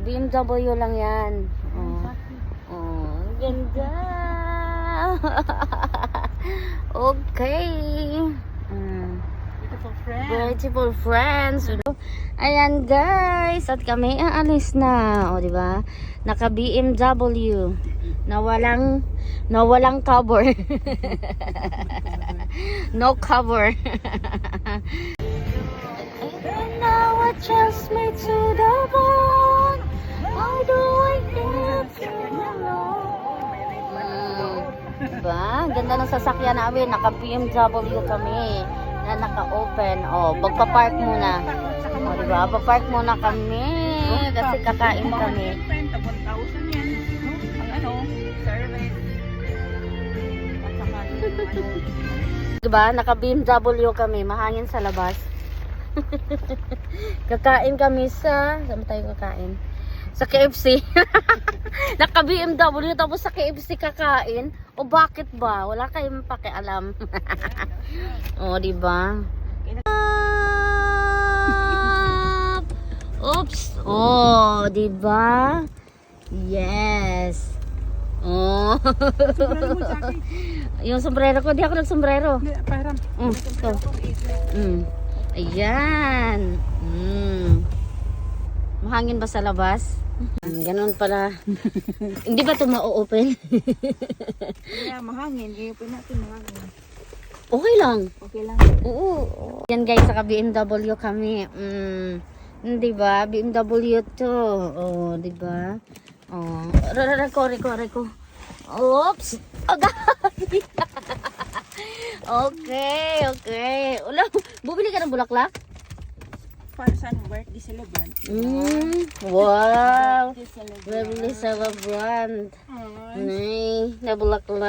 BMW lang yan. Oh. Oh, ganda. okay. Mm. Beautiful friend. Beautiful friends. Ayan guys, at kami aalis na, o di ba? Naka BMW na walang na walang cover. no cover. And now I just made to Diba? Ganda ng sasakyan namin. Naka BMW kami na naka-open. O, magpa-park muna. O, diba? Pa-park muna kami. Kasi kakain kami. 1,000 yan. Ang service. At saka yung Diba? Naka BMW kami. Mahangin sa labas. kakain kami sa... Saan tayo kakain? Sa KFC. Naka BMW tapos sa KFC kakain. O bakit ba? Wala kayong pakialam. o, diba? Up! Oops! Oh, diba? Yes. Oh. Yung sombrero ko, di ako nagsombrero. Hindi, pahiram. Mm. Mm. Ayan. Mm. Mahangin ba sa labas? Ganun pala. Hindi ba ito ma-open? Kaya mahangin, gayupin natin mahangin. okay lang. Okay lang. Oo. Yan guys, saka BMW kami. Mm. Di ba? BMW to. Oh, di ba? Oh. Rara ko, reko, reko. Oops. Okay, okay. Ulam, bumili ka ng bulaklak? Sa ano, birthday celebrant. Mm. Wow. Lovely celebrant. Ay, Nay, na bulaklak.